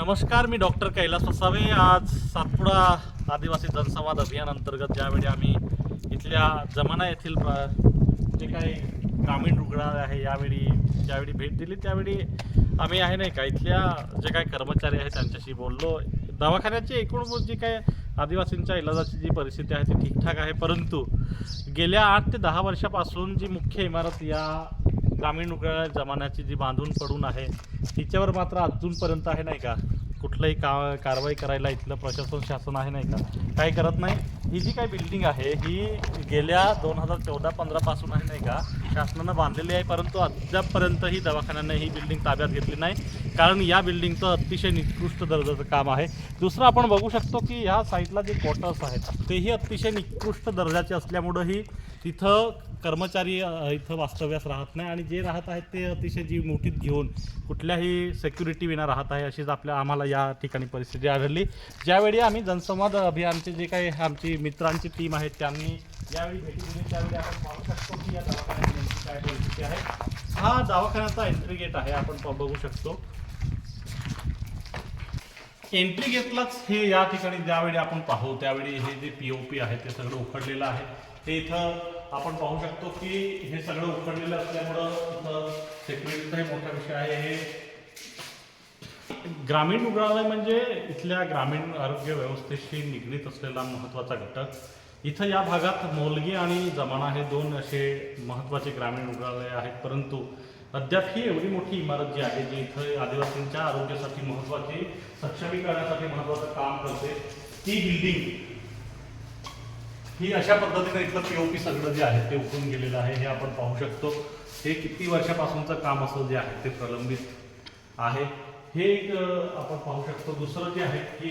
नमस्कार मी डॉक्टर कैलास वसावे. आज सातपुडा आदिवासी जनसंवाद अभियान अंतर्गत ज्यावेळी आम्ही इथल्या जमाना येथील जे काही ग्रामीण रुग्णालय आहे यावेळी ज्यावेळी भेट दिली त्यावेळी आम्ही आहे नाही का इथल्या जे काही कर्मचारी आहेत त्यांच्याशी बोललो. दवाखान्याची एकूण जी काही आदिवासींच्या इलाजाची जी परिस्थिती आहे ती ठीकठाक आहे. परंतु गेल्या आठ ते दहा वर्षापासून जी मुख्य इमारत या ग्रामीण जमान्याची जी बांधून पडून आहे तिच्यावर मात्र अजूनपर्यंत आहे नाही का? कुठलंही का कारवाई करायला इथलं प्रशासन शासन आहे नाही का? काही करत नाही. ही जी काही बिल्डिंग आहे ही गेल्या दोन हजार चौदा पंधरापासून आहे नाही का? शासनानं बांधलेली आहे परंतु अद्यापपर्यंत ही दवाखान्यानं ही बिल्डिंग ताब्यात घेतली नाही. कारण या बिल्डिंगचं अतिशय निकृष्ट दर्जाचं काम आहे. दुसरं आपण बघू शकतो की ह्या साईडला जे क्वार्टर्स आहेत तेही अतिशय निकृष्ट दर्जाचे असल्यामुळं ही तिथं कर्मचारी अ, इथं वास्तव्यास राहत नाही आणि जे राहत आहेत ते अतिशय जीव मुठीत घेऊन कुठल्याही सेक्युरिटी विना राहत आहे अशीच आपल्या आम्हाला या ठिकाणी परिस्थिती आढळली. ज्यावेळी आम्ही जनसंवाद अभियानचे जे काही आमची मित्रांची टीम आहे त्यांनी यावेळी भेटी दिली त्यावेळी आपण पाहू शकतो की या दवाखान्याची नेमकी काय परिस्थिती आहे. हा दवाखान्याचा एंट्री गेट आहे आपण प- बघू शकतो. एंट्री गेटलाच हे या ठिकाणी ज्यावेळी आपण पाहू त्यावेळी हे जे पी ओ पी आहे ते सगळं उखडलेलं आहे. ते इथं आपण पाहू शकतो की हे सगळं उकडलेलं असल्यामुळं इथं सेक्युरिटीचा हे मोठा विषय आहे हे. ग्रामीण रुग्णालय म्हणजे इथल्या ग्रामीण आरोग्य व्यवस्थेशी निगडीत असलेला महत्त्वाचा घटक. इथं या भागात मोलगी आणि जमाना हे दोन असे महत्त्वाचे ग्रामीण रुग्णालय आहेत. परंतु अद्याप ही एवढी मोठी इमारत जी आहे जी इथं आदिवासींच्या आरोग्यासाठी महत्त्वाची सक्षमीकरणासाठी महत्त्वाचं काम करते ती बिल्डिंग ही अशा पद्धतीने इथलं पीओपी सगळं जे आहे ते उठून गेलेलं आहे हे आपण पाहू शकतो. हे किती वर्षापासूनचं काम असं जे आहे ते प्रलंबित आहे. हे एक आपण पाहू शकतो. दुसरं जे आहे की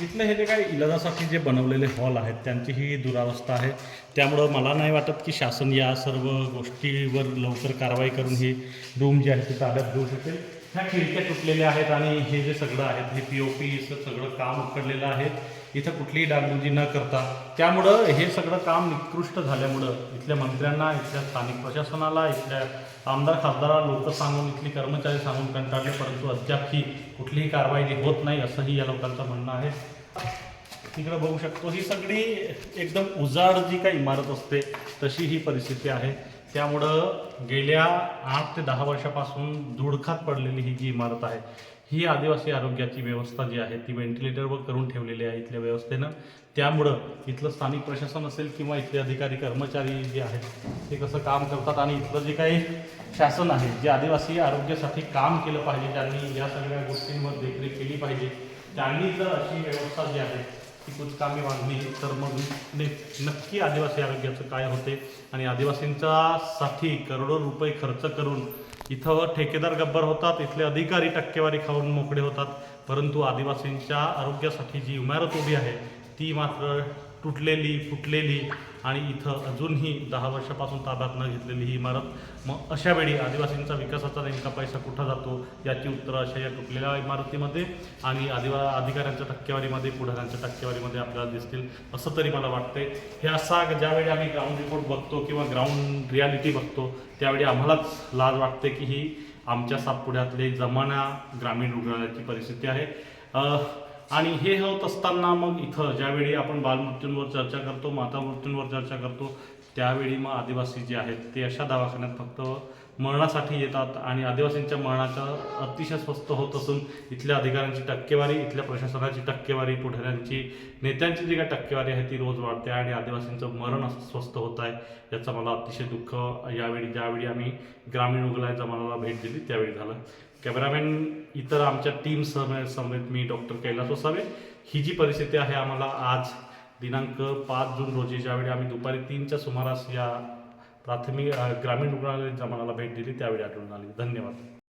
इथलं हे जे काही इलाजासाठी जे बनवलेले हॉल आहेत त्यांची ही दुरावस्था आहे. त्यामुळं मला नाही वाटत की शासन या सर्व गोष्टीवर लवकर कारवाई करून ही रूम जी आहे ती ताब्यात घेऊ शकेल. ह्या खिडक्या तुटलेल्या आहेत आणि हे जे सगळं आहेत हे पी ओ पीचं सगळं काम उकडलेलं आहे. इथं कुठलीही डागडुजी न करता. त्यामुळं हे सगळं काम निकृष्ट झाल्यामुळं इथल्या मंत्र्यांना इथल्या स्थानिक प्रशासनाला इथल्या आमदार खासदाराला लोक सांगून इथली कर्मचारी सांगून कंटाळले परंतु अद्याप ही कुठलीही कारवाई होत नाही असंही या लोकांचं म्हणणं आहे. तिकडं बघू शकतो ही सगळी एकदम उजाड जी काही इमारत असते तशी ही परिस्थिती आहे. त्यामुळं गेल्या आठ ते दहा वर्षापासून धुडखात पडलेली ही जी इमारत आहे ही आदिवासी आरोग्याची व्यवस्था जी आहे ती व्हेंटिलेटरवर करून ठेवलेली आहे इथल्या व्यवस्थेनं. त्यामुळं इथलं स्थानिक प्रशासन असेल किंवा इथले अधिकारी कर्मचारी जे आहेत ते कसं काम करतात आणि इथलं जे काही शासन आहे जे आदिवासी आरोग्यासाठी काम केलं पाहिजे त्यांनी या सगळ्या गोष्टींवर देखरेख केली पाहिजे. त्यांनी जर अशी व्यवस्था जी आहे ती कामे वाढली तर मग ने- नक्की आदिवासी आरोग्याचं काय होते? आणि आदिवासींच्या साठी करोडो रुपये खर्च करून इथं ठेकेदार गब्बर होतात इथले अधिकारी टक्केवारी खाऊन मोकळे होतात. परंतु आदिवासींच्या आरोग्यासाठी जी इमारत उभी आहे ती मात्र तुटलेली फुटलेली आणि इथं अजूनही दहा वर्षापासून ताब्यात न घेतलेली ही इमारत. मग अशा वेळी आदिवासींचा विकासाचा नेमका पैसा कुठं जातो याची उत्तरं अशा या तुटलेल्या इमारतीमध्ये आणि आदिवा अधिकाऱ्यांच्या टक्केवारीमध्ये पुढाऱ्यांच्या टक्केवारीमध्ये आपल्याला दिसतील असं तरी मला वाटते हे असा ज्यावेळी आम्ही ग्राउंड रिपोर्ट बघतो किंवा ग्राउंड रियालिटी बघतो त्यावेळी आम्हालाच लाज वाटते की ही आमच्या सातपुड्यातले जमाना ग्रामीण रुग्णालयाची परिस्थिती आहे. आणि हे होत असताना मग इथं ज्यावेळी आपण बालमृत्यूंवर चर्चा करतो माता मृत्यूंवर चर्चा करतो त्यावेळी मग आदिवासी जे आहेत ते अशा दवाखान्यात फक्त मरणासाठी येतात आणि आदिवासींच्या मरणाचा अतिशय स्वस्त होत असून इथल्या अधिकाऱ्यांची टक्केवारी इथल्या प्रशासनाची टक्केवारी पुढाऱ्यांची नेत्यांची जी काही टक्केवारी आहे ती रोज वाढते आहे आणि आदिवासींचं मरण असं स्वस्त होत आहे याचं मला अतिशय दुःख यावेळी ज्यावेळी आम्ही ग्रामीण रुग्णालयाच्या मनाला भेट दिली त्यावेळी झालं. कॅमेरामॅन इतर आमच्या टीम समेत समेत मी डॉक्टर कैलास वसावे ही जी परिस्थिती आहे आम्हाला आज दिनांक पाच जून रोजी ज्यावेळी आम्ही दुपारी तीनच्या सुमारास या प्राथमिक ग्रामीण रुग्णालय जमानाला भेट दिली त्यावेळी आढळून आली. धन्यवाद.